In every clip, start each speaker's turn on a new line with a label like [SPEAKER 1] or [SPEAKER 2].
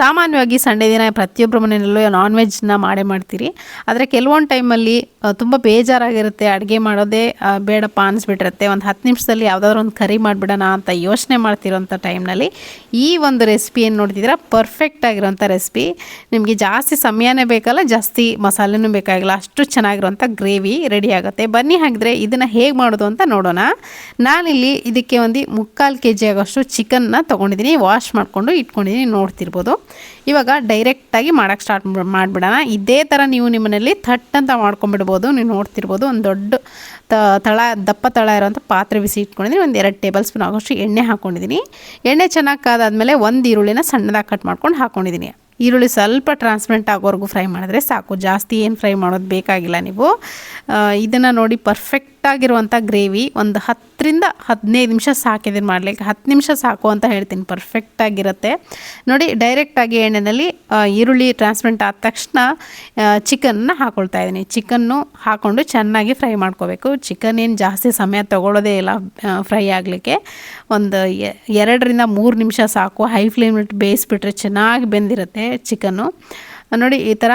[SPEAKER 1] ಸಾಮಾನ್ಯವಾಗಿ ಸಂಡೇ ದಿನ ಪ್ರತಿಯೊಬ್ಬರ ಮನೆಯಲ್ಲೂ ನಾನ್ ವೆಜ್ನ ಮಾಡೇ ಮಾಡ್ತೀರಿ. ಆದರೆ ಕೆಲವೊಂದು ಟೈಮಲ್ಲಿ ತುಂಬ ಬೇಜಾರಾಗಿರುತ್ತೆ ಅಡುಗೆ ಮಾಡೋದೇ ಬೇಡಪ್ಪ ಅನಿಸ್ಬಿಟ್ಟಿರುತ್ತೆ. ಒಂದು ಹತ್ತು ನಿಮಿಷದಲ್ಲಿ ಯಾವುದಾದ್ರು ಒಂದು ಕರಿ ಮಾಡಿಬಿಡೋಣ ಅಂತ ಯೋಚನೆ ಮಾಡ್ತಿರೋಂಥ ಟೈಮ್ನಲ್ಲಿ ಈ ಒಂದು ರೆಸಿಪಿಯನ್ನು ಏನು ನೋಡ್ತಿದ್ದೀರಾ? ಪರ್ಫೆಕ್ಟ್ ಆಗಿರೋಂಥ ರೆಸಿಪಿ ನಿಮಗೆ ಜಾಸ್ತಿ ಸಮಯನೇ ಬೇಕಲ್ಲ, ಜಾಸ್ತಿ ಮಸಾಲೆನೂ ಬೇಕಾಗಿಲ್ಲ, ಅಷ್ಟು ಚೆನ್ನಾಗಿರೋಂಥ ಗ್ರೇವಿ ರೆಡಿ ಆಗುತ್ತೆ. ಬನ್ನಿ ಹಾಗಿದ್ರೆ ಇದನ್ನು ಹೇಗೆ ಮಾಡೋದು ಅಂತ ನೋಡೋಣ. ನಾನಿಲ್ಲಿ ಇದಕ್ಕೆ ಒಂದು ಮುಕ್ಕಾಲು ಕೆ ಜಿ ಆಗೋಷ್ಟು ಚಿಕನ್ನ ತೊಗೊಂಡಿದ್ದೀನಿ ವಾಶ್ ಮಾಡಿಕೊಂಡು ಇಟ್ಕೊಂಡಿದ್ದೀನಿ, ನೋಡ್ತಿರ್ಬೋದು. ಇವಾಗ ಡೈರೆಕ್ಟಾಗಿ ಮಾಡೋಕ್ಕೆ ಸ್ಟಾರ್ಟ್ ಮಾಡಿಬಿಡೋಣ. ಇದೇ ಥರ ನೀವು ನಿಮ್ಮನೇಲಿ ಥಟ್ ಅಂತ ಮಾಡ್ಕೊಂಬಿಡ್ಬೋದು ನೀವು ನೋಡ್ತಿರ್ಬೋದು ಒಂದು ದೊಡ್ಡ ತಳ, ದಪ್ಪ ತಳ ಇರೋವಂಥ ಪಾತ್ರೆ ಬಿಸಿ ಇಟ್ಕೊಂಡಿದ್ದೀನಿ ಒಂದು ಎರಡು ಟೇಬಲ್ ಸ್ಪೂನ್ ಆಗೋಷ್ಟು ಎಣ್ಣೆ ಹಾಕ್ಕೊಂಡಿದ್ದೀನಿ ಎಣ್ಣೆ ಚೆನ್ನಾಗಿ ಕಾದಾದಮೇಲೆ ಒಂದು ಈರುಳ್ಳಿನ ಸಣ್ಣದಾಗಿ ಕಟ್ ಮಾಡ್ಕೊಂಡು ಹಾಕ್ಕೊಂಡಿದ್ದೀನಿ ಈರುಳ್ಳಿ ಸ್ವಲ್ಪ ಟ್ರಾನ್ಸ್ಪರೆಂಟ್ ಆಗೋವರೆಗೂ ಫ್ರೈ ಮಾಡಿದ್ರೆ ಸಾಕು. ಜಾಸ್ತಿ ಏನು ಫ್ರೈ ಮಾಡೋದು ಬೇಕಾಗಿಲ್ಲ ನೀವು. ಇದನ್ನು ನೋಡಿ ಪರ್ಫೆಕ್ಟಾಗಿರುವಂಥ ಗ್ರೇವಿ ಒಂದು ಹತ್ತರಿಂದ ಹದಿನೈದು ನಿಮಿಷ ಸಾಕಿದ್ದೀನಿ ಮಾಡಲಿಕ್ಕೆ ಹತ್ತು ನಿಮಿಷ ಸಾಕು ಅಂತ ಹೇಳ್ತೀನಿ. ಪರ್ಫೆಕ್ಟಾಗಿರುತ್ತೆ ನೋಡಿ ಡೈರೆಕ್ಟಾಗಿ ಎಣ್ಣೆಯಲ್ಲಿ ಈರುಳ್ಳಿ ಟ್ರಾನ್ಸ್ಪರೆಂಟ್ ಆದ ತಕ್ಷಣ ಚಿಕನ್ನ ಹಾಕ್ಕೊಳ್ತಾ ಇದ್ದೀನಿ. ಚಿಕನ್ನು ಹಾಕ್ಕೊಂಡು ಚೆನ್ನಾಗಿ ಫ್ರೈ ಮಾಡ್ಕೋಬೇಕು. ಚಿಕನ್ ಏನು ಜಾಸ್ತಿ ಸಮಯ ತಗೊಳ್ಳೋದೇ ಇಲ್ಲ ಫ್ರೈ ಆಗಲಿಕ್ಕೆ. ಒಂದು ಎರಡರಿಂದ ಮೂರು ನಿಮಿಷ ಸಾಕು. ಹೈ ಫ್ಲೇಮಿಟ್ಟು ಬೇಯಿಸ್ಬಿಟ್ರೆ ಚೆನ್ನಾಗಿ ಬೆಂದಿರುತ್ತೆ ಚಿಕನ್ನು ನೋಡಿ ಈ ಥರ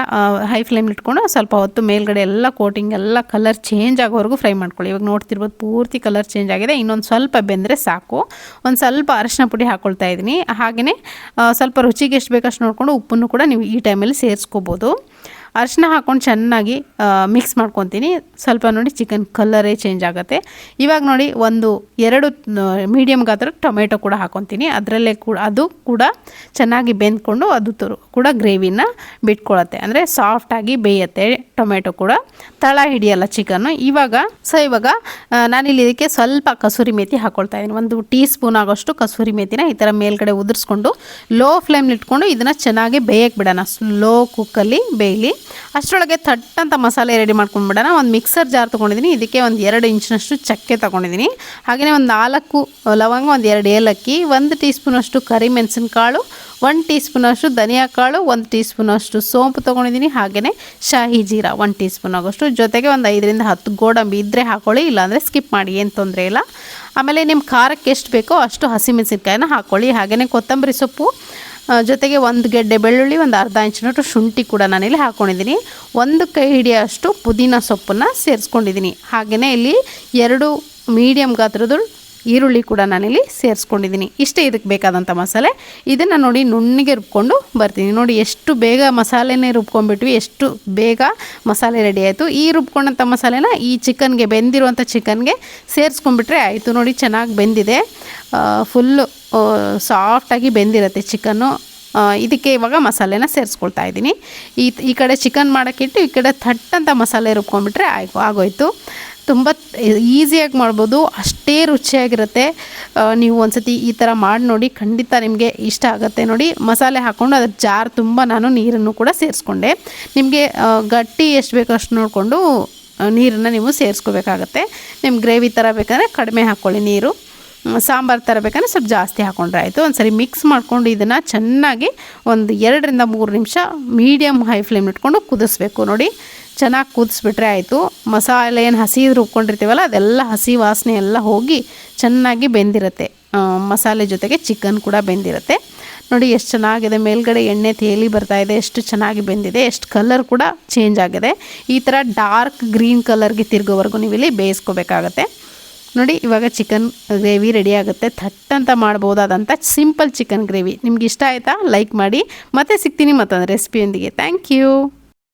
[SPEAKER 1] ಹೈ ಫ್ಲೇಮ್ ಇಟ್ಕೊಂಡು ಸ್ವಲ್ಪ ಹೊತ್ತು ಮೇಲ್ಗಡೆ ಎಲ್ಲ ಕೋಟಿಂಗ್ ಎಲ್ಲ ಕಲರ್ ಚೇಂಜ್ ಆಗೋವರೆಗೂ ಫ್ರೈ ಮಾಡ್ಕೊಳ್ಳಿ. ಇವಾಗ ನೋಡ್ತಿರ್ಬೋದು ಪೂರ್ತಿ ಕಲರ್ ಚೇಂಜ್ ಆಗಿದೆ. ಇನ್ನೊಂದು ಸ್ವಲ್ಪ ಬೆಂದರೆ ಸಾಕು. ಒಂದು ಸ್ವಲ್ಪ ಅರಶಿನ ಪುಡಿ ಹಾಕ್ಕೊಳ್ತಾ ಇದ್ದೀನಿ. ಹಾಗೆಯೇ ಸ್ವಲ್ಪ ರುಚಿಗೆ ಎಷ್ಟು ಬೇಕಷ್ಟು ನೋಡಿಕೊಂಡು ಉಪ್ಪನ್ನು ಕೂಡ ನೀವು ಈ ಟೈಮಲ್ಲಿ ಸೇರಿಸ್ಕೋಬೋದು. ಅರಿಶಿನ ಹಾಕ್ಕೊಂಡು ಚೆನ್ನಾಗಿ ಮಿಕ್ಸ್ ಮಾಡ್ಕೊತೀನಿ. ಸ್ವಲ್ಪ ನೋಡಿ ಚಿಕನ್ ಕಲ್ಲರೇ ಚೇಂಜ್ ಆಗುತ್ತೆ. ಇವಾಗ ನೋಡಿ ಒಂದು ಎರಡು ಮೀಡಿಯಮ್ ಗಾತ್ರ ಟೊಮೆಟೊ ಕೂಡ ಹಾಕ್ಕೊತೀನಿ ಅದರಲ್ಲೇ ಕೂಡ, ಅದು ಕೂಡ ಚೆನ್ನಾಗಿ ಬೆಂದ್ಕೊಂಡು ಅದು ಕೂಡ ಗ್ರೇವಿನ ಬಿಟ್ಕೊಳತ್ತೆ. ಅಂದರೆ ಸಾಫ್ಟಾಗಿ ಬೇಯುತ್ತೆ. ಟೊಮೆಟೊ ಕೂಡ, ತಳ ಹಿಡಿಯಲ್ಲ ಚಿಕನ್ನು. ಇವಾಗ ಸೊ ಇವಾಗ ನಾನಿಲ್ಲಿ ಇದಕ್ಕೆ ಸ್ವಲ್ಪ ಕಸೂರಿ ಮೇಥಿ ಹಾಕ್ಕೊಳ್ತಾ ಇದ್ದೀನಿ. ಒಂದು ಟೀ ಸ್ಪೂನ್ ಆಗೋಷ್ಟು ಕಸೂರಿ ಮೇಥಿನ ಈ ಥರ ಮೇಲ್ಗಡೆ ಉದುರಿಸ್ಕೊಂಡು ಲೋ ಫ್ಲೇಮ್ ಇಟ್ಕೊಂಡು ಇದನ್ನು ಚೆನ್ನಾಗಿ ಬೇಯಕ್ಕೆ ಬಿಡೋಣ. ಸ್ಲೋ ಕುಕ್ಕಲ್ಲಿ ಬೇಯಲಿ. ಅಷ್ಟರೊಳಗೆ ಥಟ್ ಮಸಾಲೆ ರೆಡಿ ಮಾಡ್ಕೊಂಡ್ಬಿಡೋಣ ಒಂದು ಮಿಕ್ಸರ್ ಜಾರ್ ತೊಗೊಂಡಿದ್ದೀನಿ. ಇದಕ್ಕೆ ಒಂದು ಎರಡು ಇಂಚಿನಷ್ಟು ಚಕ್ಕೆ ತೊಗೊಂಡಿದ್ದೀನಿ. ಹಾಗೆಯೇ ಒಂದು ನಾಲ್ಕು ಲವಂಗ, ಒಂದು ಎರಡು ಏಲಕ್ಕಿ, ಒಂದು ಟೀ ಸ್ಪೂನಷ್ಟು ಕರಿಮೆಣಸಿನಕಾಳು ಒಂದು ಟೀ ಸ್ಪೂನಷ್ಟು ಧನಿಯಾ ಕಾಳು ಒಂದು ಟೀ ಸ್ಪೂನಷ್ಟು ಸೋಂಪು ತೊಗೊಂಡಿದ್ದೀನಿ. ಹಾಗೆಯೇ ಶಾಹಿ ಜೀರಾ ಒನ್ ಟೀ ಸ್ಪೂನ್ ಆಗೋಷ್ಟು ಜೊತೆಗೆ ಒಂದು ಐದರಿಂದ ಹತ್ತು ಗೋಡಂಬಿ ಇದ್ದರೆ ಹಾಕೊಳ್ಳಿ, ಇಲ್ಲಾಂದರೆ ಸ್ಕಿಪ್ ಮಾಡಿ, ಏನು ತೊಂದರೆ ಇಲ್ಲ. ಆಮೇಲೆ ನಿಮ್ಮ ಖಾರಕ್ಕೆ ಎಷ್ಟು ಬೇಕೋ ಅಷ್ಟು ಹಸಿಮೆಣಸಿನ್ಕಾಯಿನ ಹಾಕ್ಕೊಳ್ಳಿ ಹಾಗೆಯೇ ಕೊತ್ತಂಬರಿ ಸೊಪ್ಪು ಜೊತೆಗೆ ಒಂದು ಗೆಡ್ಡೆ ಬೆಳ್ಳುಳ್ಳಿ, ಒಂದು ಅರ್ಧ ಇಂಚಿನಷ್ಟು ಶುಂಠಿ ಕೂಡ ನಾನಿಲ್ಲಿ ಹಾಕ್ಕೊಂಡಿದ್ದೀನಿ ಒಂದು ಕೈ ಹಿಡಿಯೋಷ್ಟು ಪುದೀನ ಸೊಪ್ಪನ್ನು ಸೇರಿಸ್ಕೊಂಡಿದ್ದೀನಿ. ಹಾಗೆಯೇ ಇಲ್ಲಿ ಎರಡು ಮೀಡಿಯಮ್ ಗಾತ್ರದ ಈರುಳ್ಳಿ ಕೂಡ ನಾನಿಲ್ಲಿ ಸೇರಿಸ್ಕೊಂಡಿದ್ದೀನಿ. ಇಷ್ಟೇ ಇದಕ್ಕೆ ಬೇಕಾದಂಥ ಮಸಾಲೆ. ಇದನ್ನು ನೋಡಿ ನುಣ್ಣಿಗೆ ರುಬ್ಕೊಂಡು ಬರ್ತೀನಿ. ನೋಡಿ ಎಷ್ಟು ಬೇಗ ಮಸಾಲೆನೇ ರುಬ್ಕೊಂಡ್ಬಿಟ್ವಿ, ಎಷ್ಟು ಬೇಗ ಮಸಾಲೆ ರೆಡಿ ಆಯಿತು. ಈ ರುಬ್ಕೊಂಡಂಥ ಮಸಾಲೆನ ಈ ಚಿಕನ್ಗೆ, ಬೆಂದಿರುವಂಥ ಚಿಕನ್ಗೆ ಸೇರಿಸ್ಕೊಂಡ್ಬಿಟ್ರೆ ಆಯಿತು. ನೋಡಿ ಚೆನ್ನಾಗಿ ಬೆಂದಿದೆ. ಫುಲ್ಲು ಸಾಫ್ಟಾಗಿ ಬೆಂದಿರುತ್ತೆ ಚಿಕನ್ನು. ಇದಕ್ಕೆ ಇವಾಗ ಮಸಾಲೆನ ಸೇರಿಸ್ಕೊಳ್ತಾ ಇದ್ದೀನಿ. ಈ ಈ ಕಡೆ ಚಿಕನ್ ಮಾಡೋಕ್ಕಿಟ್ಟು ಈ ಕಡೆ ಥಟ್ ಅಂತ ಮಸಾಲೆ ರುಬ್ಕೊಂಡ್ಬಿಟ್ರೆ ಆಯ್ತು ಆಗೋಯ್ತು. ತುಂಬ ಈಸಿಯಾಗಿ ಮಾಡ್ಬೋದು, ಅಷ್ಟೇ ರುಚಿಯಾಗಿರುತ್ತೆ. ನೀವು ಒಂದ್ಸತಿ ಈ ಥರ ಮಾಡಿ ನೋಡಿ, ಖಂಡಿತ ನಿಮಗೆ ಇಷ್ಟ ಆಗುತ್ತೆ ನೋಡಿ. ಮಸಾಲೆ ಹಾಕ್ಕೊಂಡು ಅದರ ಜಾರ್ ತುಂಬ ನಾನು ನೀರನ್ನು ಕೂಡ ಸೇರಿಸ್ಕೊಂಡೆ. ನಿಮಗೆ ಗಟ್ಟಿ ಎಷ್ಟು ಬೇಕೋ ಅಷ್ಟು ನೋಡಿಕೊಂಡು ನೀರನ್ನು ನೀವು ಸೇರಿಸ್ಕೋಬೇಕಾಗತ್ತೆ. ನಿಮ್ಮ ಗ್ರೇವಿ ಥರ ಬೇಕಂದರೆ ಕಡಿಮೆ ಹಾಕ್ಕೊಳ್ಳಿ ನೀರು. ಸಾಂಬಾರು ಥರ ಬೇಕಂದ್ರೆ ಸ್ವಲ್ಪ ಜಾಸ್ತಿ ಹಾಕೊಂಡ್ರೆ ಆಯಿತು. ಒಂದು ಸರಿ ಮಿಕ್ಸ್ ಮಾಡ್ಕೊಂಡು ಇದನ್ನು ಚೆನ್ನಾಗಿ ಒಂದು ಎರಡರಿಂದ ಮೂರು ನಿಮಿಷ ಮೀಡಿಯಮ್ ಹೈ ಫ್ಲೇಮ್ ಇಟ್ಕೊಂಡು ಕುದಿಸ್ಬೇಕು. ನೋಡಿ, ಚೆನ್ನಾಗಿ ಕುದಿಸ್ಬಿಟ್ರೆ ಆಯಿತು. ಮಸಾಲೆ ಏನು ಹಸಿ ರುಬ್ಕೊಂಡಿರ್ತೀವಲ್ಲ ಅದೆಲ್ಲ ಹಸಿ ವಾಸನೆ ಎಲ್ಲ ಹೋಗಿ ಚೆನ್ನಾಗಿ ಬೆಂದಿರುತ್ತೆ. ಮಸಾಲೆ ಜೊತೆಗೆ ಚಿಕನ್ ಕೂಡ ಬೆಂದಿರುತ್ತೆ. ನೋಡಿ, ಎಷ್ಟು ಚೆನ್ನಾಗಿದೆ. ಮೇಲ್ಗಡೆ ಎಣ್ಣೆ ತೇಲಿ ಬರ್ತಾ ಇದೆ. ಎಷ್ಟು ಚೆನ್ನಾಗಿ ಬೆಂದಿದೆ. ಎಷ್ಟು ಕಲರ್ ಕೂಡ ಚೇಂಜ್ ಆಗಿದೆ. ಈ ಥರ ಡಾರ್ಕ್ ಗ್ರೀನ್ ಕಲರ್ಗೆ ತಿರುಗೋವರೆಗೂ ನೀವು ಇಲ್ಲಿ ಬೇಯಿಸ್ಕೋಬೇಕಾಗತ್ತೆ. ನೋಡಿ, ಇವಾಗ ಚಿಕನ್ ಗ್ರೇವಿ ರೆಡಿ ಆಗುತ್ತೆ. ಥಟ್ ಅಂತ ಮಾಡ್ಬೋದಾದಂಥ ಸಿಂಪಲ್ ಚಿಕನ್ ಗ್ರೇವಿ ನಿಮ್ಗೆ ಇಷ್ಟ ಆಯಿತಾ? ಲೈಕ್ ಮಾಡಿ. ಮತ್ತೆ ಸಿಗ್ತೀನಿ ಮತ್ತೊಂದು ರೆಸಿಪಿಯೊಂದಿಗೆ ಥ್ಯಾಂಕ್ ಯು